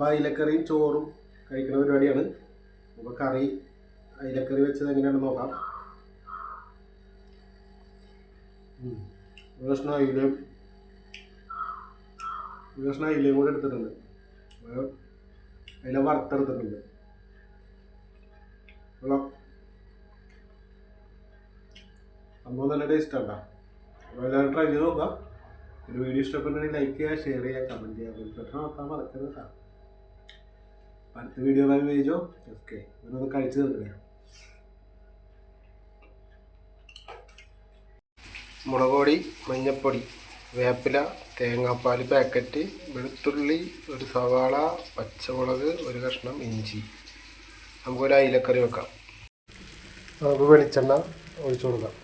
അപ്പോൾ അയിലക്കറിയും ചോറും കഴിക്കുന്ന പരിപാടിയാണ്. അപ്പോൾ കറി അയിലക്കറി വെച്ചത് എങ്ങനെയാണെന്ന് നോക്കാം. കഷ്ണം അയിലയും കഷ്ണം അയിലയും കൂടെ എടുത്തിട്ടുണ്ട്. അയില വറുത്തെടുത്തിട്ടുണ്ട്. കൊള്ളാം സംഭവം നല്ല ടേസ്റ്റ് ആട്ടോ. അപ്പോൾ എല്ലാവരും ട്രൈ ചെയ്ത് നോക്കാം ഒരു വീഡിയോ ഇഷ്ടപ്പെട്ടുണ്ടെങ്കിൽ ലൈക്ക് ചെയ്യുക ഷെയർ ചെയ്യുക കമന്റ് ചെയ്യുക. ബെൽബട്ടൺ നോക്കാൻ മറക്കരുത് കേട്ടോ അടുത്ത വീഡിയോ വേജോ ഓക്കെ ഇവരൊന്ന് കഴിച്ചു തീർക്കണേ മുളക് പൊടി മഞ്ഞപ്പൊടി വേപ്പില തേങ്ങാപ്പാൽ പാക്കറ്റ് വെളുത്തുള്ളി ഒരു സവാള പച്ചമുളക് ഒരു കഷ്ണം ഇഞ്ചി. നമുക്കൊരു അയിലക്കറി വെക്കാം. നമുക്ക് വെളിച്ചെണ്ണ ഒഴിച്ചു കൊടുക്കാം.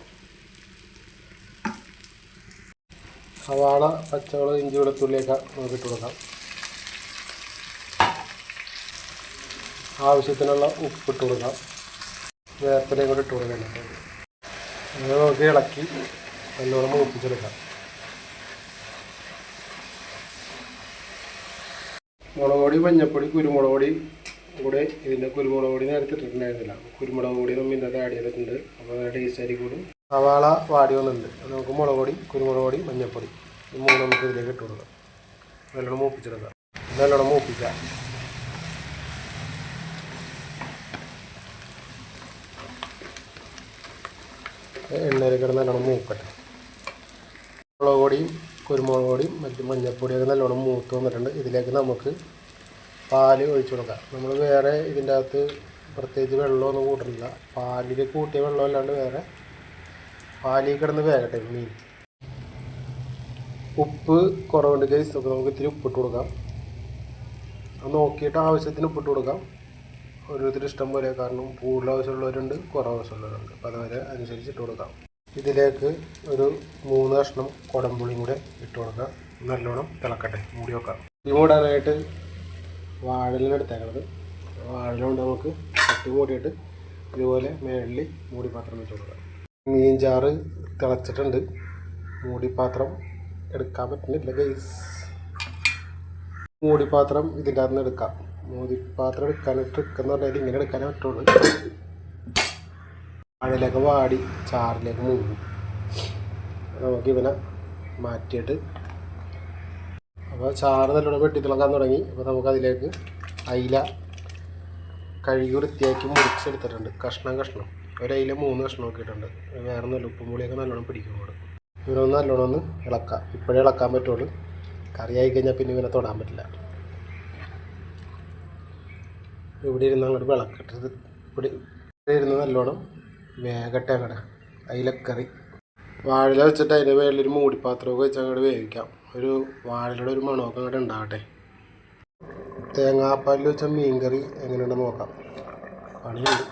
സവാള പച്ചമുളക് ഇഞ്ചി വെളുത്തുള്ളിയൊക്കെ നമുക്ക് ഇട്ട് കൊടുക്കാം. ആവശ്യത്തിനുള്ള ഉപ്പ് ഇട്ട് കൊടുക്കാം. വേപ്പിലയും കൂടി ഇട്ട് കൊടുക്കാം അങ്ങനെ നമുക്ക് ഇളക്കി നല്ലോണം മൂപ്പിച്ചെടുക്കാം. മുളക് പൊടി മഞ്ഞപ്പൊടി കുരുമുളക് പൊടി കൂടെ ഇതിന്റെ കുരുമുളക് പൊടി നേരത്തെ ഇട്ടിട്ടുണ്ടായിരുന്നില്ല. കുരുമുളക് പൊടി നമ്മൾ ഇന്നത്തെ ആഡ് ചെയ്തിട്ടുണ്ട്. അപ്പോൾ ടേസ്റ്റ് ആയിരിക്കും കൂടും. സവാള വാടി വന്നിട്ടുണ്ട്. നമുക്ക് മുളക് പൊടി കുരുമുളക് പൊടി മഞ്ഞപ്പൊടി ഈ മൂന്ന് നമുക്ക് ഇതിലേക്ക് ഇട്ട് കൊടുക്കാം. നല്ലോണം മൂപ്പിച്ചെടുക്കാം. നല്ലോണം മൂപ്പിക്കാം. എണ്ണയിൽ കിടന്ന് നല്ലോണം മൂക്കട്ടെ. മുളക് പൊടിയും കുരുമുളക് പൊടിയും മറ്റ് മഞ്ഞൾപ്പൊടിയൊക്കെ നല്ലോണം മൂത്ത് വന്നിട്ടുണ്ട്. ഇതിലേക്ക് നമുക്ക് പാൽ ഒഴിച്ചു കൊടുക്കാം. നമ്മൾ വേറെ ഇതിന്റെ അകത്ത് പ്രത്യേകിച്ച് വെള്ളമൊന്നും കൂട്ടുന്നില്ല പാലിൽ കൂട്ടിയ വെള്ളം അല്ലാണ്ട് വേറെ പാലിൽ കിടന്ന് വേകട്ടെ മീൻ. ഉപ്പ് കുറവുണ്ട് ഗൈസ് അപ്പോൾ നമുക്ക് ഇത്തിരി ഉപ്പിട്ട് കൊടുക്കാം. നോക്കിയിട്ട് ആവശ്യത്തിന് ഉപ്പിട്ട് കൊടുക്കാം. ഓരോരുത്തർ ഇഷ്ടം പോലെ കാരണം കൂടുതൽ ആവശ്യമുള്ളവരുണ്ട് കുറവ് ആവശ്യമുള്ളവരുണ്ട്. അപ്പോൾ അതുവരെ അനുസരിച്ച് ഇട്ട് കൊടുക്കാം. ഇതിലേക്ക് ഒരു മൂന്ന് കഷ്ണം കുടംപുളിയും കൂടെ ഇട്ട് കൊടുക്കാം നല്ലോണം തിളക്കട്ടെ. മൂടി വെക്കാം ഈ മൂടാനായിട്ട് വാഴലിന് എടുത്തേക്കണത്. വാഴലുകൊണ്ട് നമുക്ക് തട്ടി മൂടിയിട്ട് ഇതുപോലെ മേളിൽ മൂടി പാത്രം വെച്ച് കൊടുക്കാം മീൻ ചാറ് തിളച്ചിട്ടുണ്ട്. മൂടിപ്പാത്രം എടുക്കാൻ പറ്റുന്നില്ല ഗൈസ് മൂടിപ്പാത്രം ഇതിന്റെ അകത്ത് നിന്ന് എടുക്കാം. മൂടിപ്പാത്രം എടുക്കാൻ ട്രിക്ക് എന്ന് പറഞ്ഞാൽ ഇങ്ങനെ എടുക്കാനേ പറ്റുള്ളൂ വാഴയിലേക്ക് വാടി ചാറിലേക്ക് മുങ്ങും. നമുക്ക് ഇവനെ മാറ്റിയിട്ട്. അപ്പോൾ ചാറ് നല്ലോണം വെട്ടി തിളക്കാൻ തുടങ്ങി. അപ്പോൾ നമുക്ക് അതിലേക്ക് അയില കഴുകി വൃത്തിയാക്കി മുറിച്ചെടുത്തിട്ടുണ്ട്. കഷ്ണം കഷ്ണം. ഒരയില മൂന്ന് കഷ്ണം ഒക്കെ ഇട്ടിട്ടുണ്ട് വേറെ നല്ല ഉപ്പും പുളിയൊക്കെ നല്ലോണം പിടിക്കും കൂടെ ഇവനൊന്ന് നല്ലോണം ഒന്ന് ഇളക്കാം. ഇപ്പോഴേ ഇളക്കാൻ പറ്റുള്ളൂ. കറിയായി കഴിഞ്ഞാൽ പിന്നെ ഇവനെ തൊടാൻ പറ്റില്ല. ഇവിടെ ഇരുന്ന് അങ്ങോട്ട് വിളക്കിട്ടത് ഇവിടെ ഇവിടെ ഇരുന്ന് നല്ലോണം വേഗട്ടെ അങ്ങോട്ട് അയിലക്കറി. വാഴയില വെച്ചിട്ട് അതിന്റെ മേളിൽ ഒരു മൂടിപ്പാത്രമൊക്കെ വെച്ച് അങ്ങോട്ട് വേവിക്കാം. ഒരു വാഴയുടെ ഒരു മണമൊക്കെ അങ്ങോട്ട് ഉണ്ടാകട്ടെ. തേങ്ങാപ്പാലിൽ വെച്ച മീൻകറി എങ്ങനെയുണ്ടെന്ന് നോക്കാം. പണിയുണ്ട്.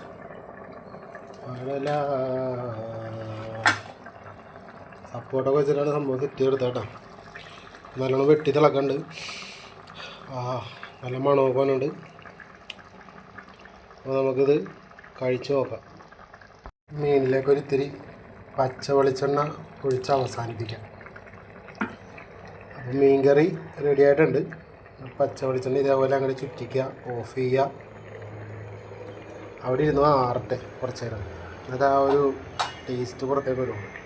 വാഴയില സപ്പോർട്ടൊക്കെ വെച്ചിട്ടാണ് സംഭവം സെറ്റ് ചെയ്തെടുത്തേട്ടാ നല്ലോണം വെട്ടി തിളക്കണ്ട്. ആ നല്ല മണമൊക്കെ വന്നുണ്ട് അപ്പോൾ നമുക്കിത് കഴിച്ചു നോക്കാം. മീനിലേക്ക് ഒരിത്തിരി പച്ച വെളിച്ചെണ്ണ ഒഴിച്ച് അവസാനിപ്പിക്കാം. അപ്പോൾ മീൻ കറി റെഡി ആയിട്ടുണ്ട്. പച്ച വെളിച്ചെണ്ണ ഇതേപോലെ അങ്ങനെ ചുറ്റിക്കുക ഓഫ് ചെയ്യുക. അവിടെ ഇരുന്ന് ആറട്ടെ കുറച്ച് നേരം. എന്നിട്ട് ആ ഒരു ടേസ്റ്റ് പുറത്തേക്ക് വരുള്ളൂ.